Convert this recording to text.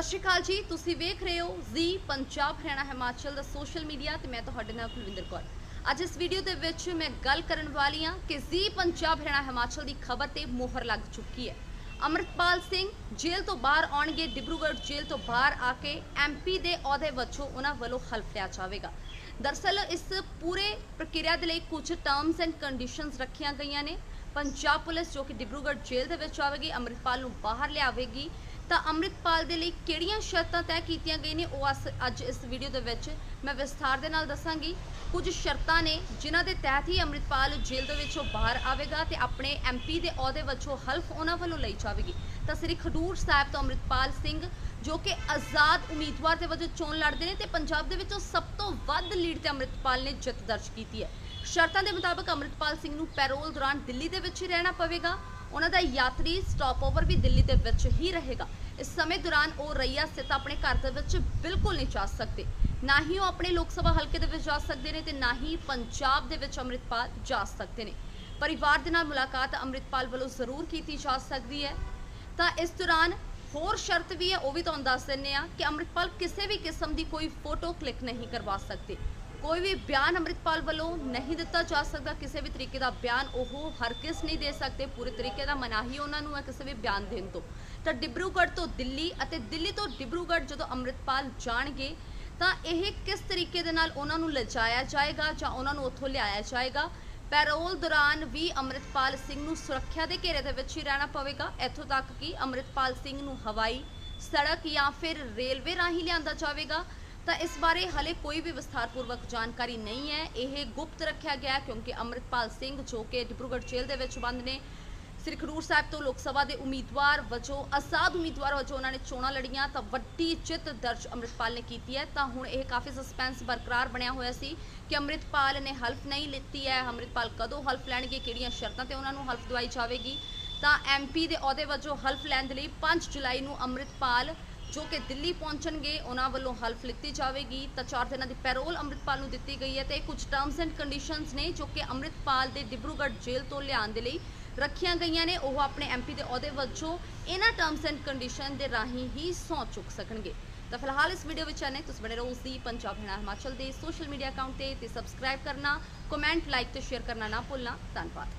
ਸਤਿ ਸ਼੍ਰੀ ਅਕਾਲ ਜੀ। ਤੁਸੀਂ ਵੇਖ ਰਹੇ ਹੋ ਜ਼ੀ ਪੰਜਾਬ, ਹਰਿਆਣਾ, ਹਿਮਾਚਲ ਦਾ ਸੋਸ਼ਲ ਮੀਡੀਆ ਤੇ ਮੈਂ ਤੁਹਾਡੇ ਨਾਲ ਕੁਲਵਿੰਦਰ ਕੌਰ। ਅੱਜ ਇਸ ਵੀਡੀਓ ਦੇ ਵਿੱਚ ਮੈਂ ਗੱਲ ਕਰਨ ਵਾਲੀ ਹਾਂ ਕਿ ਜ਼ੀ ਪੰਜਾਬ, ਹਰਿਆਣਾ, ਹਿਮਾਚਲ ਦੀ ਖਬਰ ਤੇ ਮੋਹਰ ਲੱਗ ਚੁੱਕੀ ਹੈ। ਅਮਰਤਪਾਲ ਸਿੰਘ ਜੇਲ੍ਹ ਤੋਂ ਬਾਹਰ ਆਉਣਗੇ, ਡਿਬਰੂਗੜ੍ਹ ਜੇਲ੍ਹ ਤੋਂ ਬਾਹਰ ਆ ਕੇ ਐਮਪੀ ਦੇ ਅਹੁਦੇ ਵਜੋਂ ਉਹਨਾਂ ਵੱਲੋਂ ਹਲਫ ਲਿਆ ਜਾਵੇਗਾ। ਦਰਸਲ ਇਸ ਪੂਰੇ ਪ੍ਰਕਿਰਿਆ ਦੇ ਲਈ ਕੁਝ ਟਰਮਸ ਐਂਡ ਕੰਡੀਸ਼ਨਸ ਰੱਖੀਆਂ ਗਈਆਂ ਨੇ। ਪੰਜਾਬ ਪੁਲਿਸ ਜੋ ਕਿ ਡਿਬਰੂਗੜ੍ਹ ਜੇਲ੍ਹ ਦੇ ਵਿੱਚ ਆਵੇਗੀ, ਅੰਮ੍ਰਿਤਪਾਲ ਨੂੰ ਬਾਹਰ ਲਿਆਵੇਗੀ। ਤਾਂ ਅੰਮ੍ਰਿਤਪਾਲ ਦੇ ਲਈ ਕਿਹੜੀਆਂ ਸ਼ਰਤਾਂ ਤੈਅ ਕੀਤੀਆਂ ਗਈਆਂ ਨੇ? ਉਹ ਅਸ- ਅੱਜ ਇਸ ਵੀਡੀਓ ਦੇ ਵਿੱਚ ਮੈਂ ਵਿਸਥਾਰ ਦੇ ਨਾਲ ਦੱਸਾਂਗੀ। ਕੁਝ ਸ਼ਰਤਾਂ ਨੇ ਜਿਨ੍ਹਾਂ ਦੇ ਤਹਿਤ ਹੀ ਅੰਮ੍ਰਿਤਪਾਲ ਜੇਲ੍ਹ ਦੇ ਵਿੱਚੋਂ ਬਾਹਰ ਆਵੇਗਾ ਤੇ ਆਪਣੇ ਐਮਪੀ ਦੇ ਅਹੁਦੇ ਵਜੋਂ ਹਲਫ ਉਹਨਾਂ ਵੱਲੋਂ ਲਈ ਜਾਵੇਗੀ। ਤਾਂ ਸ੍ਰੀ ਖਡੂਰ ਸਾਹਿਬ ਤੋਂ ਅੰਮ੍ਰਿਤਪਾਲ ਸਿੰਘ, ਜੋ ਕਿ ਆਜ਼ਾਦ ਉਮੀਦਵਾਰ ਦੇ ਵਜੋਂ ਚੋਣ ਲੜਦੇ ਨੇ ਤੇ ਪੰਜਾਬ ਦੇ ਵਿੱਚੋਂ ਸਭ ਤੋਂ ਵੱਧ ਲੀਡ ਤੇ ਅੰਮ੍ਰਿਤਪਾਲ ਨੇ ਜਿੱਤ ਦਰਜ ਕੀਤੀ ਹੈ। ਸ਼ਰਤਾਂ ਦੇ ਮੁਤਾਬਕ ਅੰਮ੍ਰਿਤਪਾਲ ਸਿੰਘ ਨੂੰ ਪੈਰੋਲ ਦੌਰਾਨ ਦਿੱਲੀ ਦੇ ਵਿੱਚ ਹੀ ਰਹਿਣਾ ਪਵੇਗਾ। ਉਹਨਾਂ ਦਾ ਯਾਤਰੀ ਸਟਾਪ ਵੀ ਦਿੱਲੀ ਦੇ ਵਿੱਚ ਹੀ ਰਹੇਗਾ। ਇਸ ਸਮੇਂ ਦੌਰਾਨ ਉਹ ਰਈਆ ਸਥਿਤ ਆਪਣੇ ਘਰ ਦੇ ਵਿੱਚ ਬਿਲਕੁਲ ਨਹੀਂ ਜਾ ਸਕਦੇ। ਨਾ ਹੀ ਉਹ ਆਪਣੇ ਲੋਕ ਸਭਾ ਹਲਕੇ ਦੇ ਵਿੱਚ ਜਾ ਸਕਦੇ ਨੇ ਤੇ ਨਾ ਹੀ ਪੰਜਾਬ ਦੇ ਵਿੱਚ ਅੰਮ੍ਰਿਤਪਾਲ ਜਾ ਸਕਦੇ ਨੇ। ਪਰਿਵਾਰ ਦੇ ਨਾਲ ਮੁਲਾਕਾਤ ਅੰਮ੍ਰਿਤਪਾਲ ਵੱਲੋਂ ਜ਼ਰੂਰ ਕੀਤੀ ਜਾ ਸਕਦੀ ਹੈ। ਤਾਂ ਇਸ ਦੌਰਾਨ ਹੋਰ ਸ਼ਰਤ ਵੀ ਹੈ, ਉਹ ਵੀ ਤੁਹਾਨੂੰ ਦੱਸ ਦਿੰਨੇ ਆ ਕਿ ਅੰਮ੍ਰਿਤਪਾਲ ਕਿਸੇ ਵੀ ਕਿਸਮ ਦੀ ਕੋਈ ਫੋਟੋ ਕਲਿੱਕ ਨਹੀਂ ਕਰਵਾ ਸਕਦੇ। ਕੋਈ ਵੀ ਬਿਆਨ ਅੰਮ੍ਰਿਤਪਾਲ ਵੱਲੋਂ ਨਹੀਂ ਦਿੱਤਾ ਜਾ ਸਕਦਾ, ਕਿਸੇ ਵੀ ਤਰੀਕੇ ਦਾ ਬਿਆਨ ਉਹ ਹਰ ਕਿਸ ਨਹੀਂ ਦੇ ਸਕਦੇ, ਪੂਰੇ ਤਰੀਕੇ ਦਾ ਮਨਾਹੀ ਉਹਨਾਂ ਨੂੰ ਹੈ ਕਿਸੇ ਵੀ ਬਿਆਨ ਦੇਣ ਤੋਂ। ਤਾਂ ਡਿਬਰੂਗੜ੍ਹ ਤੋਂ ਦਿੱਲੀ ਅਤੇ ਦਿੱਲੀ ਤੋਂ ਡਿਬਰੂਗੜ੍ਹ ਜਦੋਂ ਅੰਮ੍ਰਿਤਪਾਲ ਜਾਣਗੇ, ਤਾਂ ਇਹ ਕਿਸ ਤਰੀਕੇ ਦੇ ਨਾਲ ਉਹਨਾਂ ਨੂੰ ਲਿਜਾਇਆ ਜਾਏਗਾ ਜਾਂ ਉਹਨਾਂ ਨੂੰ ਉੱਥੋਂ ਲਿਆਇਆ ਜਾਏਗਾ? ਪੈਰੋਲ ਦੌਰਾਨ ਵੀ ਅੰਮ੍ਰਿਤਪਾਲ ਸਿੰਘ ਨੂੰ ਸੁਰੱਖਿਆ ਦੇ ਘੇਰੇ ਦੇ ਵਿੱਚ ਹੀ ਰਹਿਣਾ ਪਵੇਗਾ। ਇੱਥੋਂ ਤੱਕ ਕਿ ਅੰਮ੍ਰਿਤਪਾਲ ਸਿੰਘ ਨੂੰ ਹਵਾਈ ਸੜਕ ਜਾਂ ਫਿਰ ਰੇਲਵੇ ਰਾਹੀਂ ਲਿਆਂਦਾ ਜਾਵੇਗਾ। ਤਾਂ ਇਸ ਬਾਰੇ ਹਲੇ ਕੋਈ ਵੀ ਵਿਸਥਾਰਪੂਰਵਕ ਜਾਣਕਾਰੀ ਨਹੀਂ ਹੈ। ਇਹ ਗੁਪਤ ਰੱਖਿਆ ਗਿਆ ਕਿਉਂਕਿ ਅੰਮ੍ਰਿਤਪਾਲ ਸਿੰਘ ਜੋ ਕਿ ਡਿਬਰੂਗੜ੍ਹ ਜੇਲ੍ਹ ਦੇ ਵਿੱਚ ਬੰਦ ਨੇ, ਸ੍ਰੀ ਖਡੂਰ ਸਾਹਿਬ ਤੋਂ ਲੋਕ ਸਭਾ ਦੇ ਉਮੀਦਵਾਰ ਵਜੋਂ ਆਜ਼ਾਦ ਉਮੀਦਵਾਰ ਵਜੋਂ ਉਹਨਾਂ ਨੇ ਚੋਣਾਂ ਲੜੀਆਂ, ਤਾਂ ਵੱਡੀ ਜਿੱਤ ਦਰਜ ਅੰਮ੍ਰਿਤਪਾਲ ਨੇ ਕੀਤੀ ਹੈ। ਤਾਂ ਹੁਣ ਇਹ ਕਾਫੀ ਸਸਪੈਂਸ ਬਰਕਰਾਰ ਬਣਿਆ ਹੋਇਆ ਸੀ ਕਿ ਅੰਮ੍ਰਿਤਪਾਲ ਨੇ ਹਲਫ ਨਹੀਂ ਲਿੱਤੀ ਹੈ। ਅੰਮ੍ਰਿਤਪਾਲ ਕਦੋਂ ਹਲਫ ਲੈਣਗੇ, ਕਿਹੜੀਆਂ ਸ਼ਰਤਾਂ ਤੇ ਉਹਨਾਂ ਨੂੰ ਹਲਫ ਦਵਾਈ ਜਾਵੇਗੀ? ਤਾਂ ਐਮਪੀ ਦੇ ਅਹੁਦੇ ਵਜੋਂ ਹਲਫ ਲੈਣ ਦੇ ਲਈ 5 ਜੁਲਾਈ ਨੂੰ ਅੰਮ੍ਰਿਤਪਾਲ ਜੋ ਕਿ ਦਿੱਲੀ ਪਹੁੰਚਣਗੇ, ਉਹਨਾਂ ਵੱਲੋਂ ਹਲਫ ਲਿੱਤੀ ਜਾਵੇਗੀ। ਤਾਂ ਚਾਰ ਦਿਨਾਂ ਦੀ ਪੈਰੋਲ ਅੰਮ੍ਰਿਤਪਾਲ ਨੂੰ ਦਿੱਤੀ ਗਈ ਹੈ ਤੇ ਇਹ ਕੁਝ ਟਰਮਸ ਐਂਡ ਕੰਡੀਸ਼ਨਸ ਨੇ ਜੋ ਕਿ ਅੰਮ੍ਰਿਤਪਾਲ ਦੇ ਡਿਬਰੂਗੜ੍ਹ ਜੇਲ੍ਹ ਤੋਂ ਲਿਆਉਣ ਦੇ ਲਈ ਰੱਖੀਆਂ ਗਈਆਂ ਨੇ। ਉਹ ਆਪਣੇ ਐਮਪੀ ਦੇ ਅਹੁਦੇ ਵਜੋਂ ਇਹਨਾਂ ਟਰਮਸ ਐਂਡ ਕੰਡੀਸ਼ਨ ਦੇ ਰਾਹੀਂ ਹੀ ਸਹੁੰ ਚੁੱਕ ਸਕਣਗੇ। ਤਾਂ ਫਿਲਹਾਲ ਇਸ ਵੀਡੀਓ ਵਿੱਚ ਆਨੇ ਤੁਸੀਂ ਬਣੇ ਰਹੋ ਉਸਦੀ ਪੰਜਾਬ ਹਰਿਆਣਾ ਹਿਮਾਚਲ ਦੇ ਸੋਸ਼ਲ ਮੀਡੀਆ ਅਕਾਊਂਟ ਤੇ ਤੇ ਸਬਸਕ੍ਰਾਈਬ ਕਰਨਾ ਕਮੈਂਟ ਲਾਈਕ ਤੇ ਸ਼ੇਅਰ ਕਰਨਾ ਨਾ ਭੁੱਲਣਾ। ਧੰਨਵਾਦ।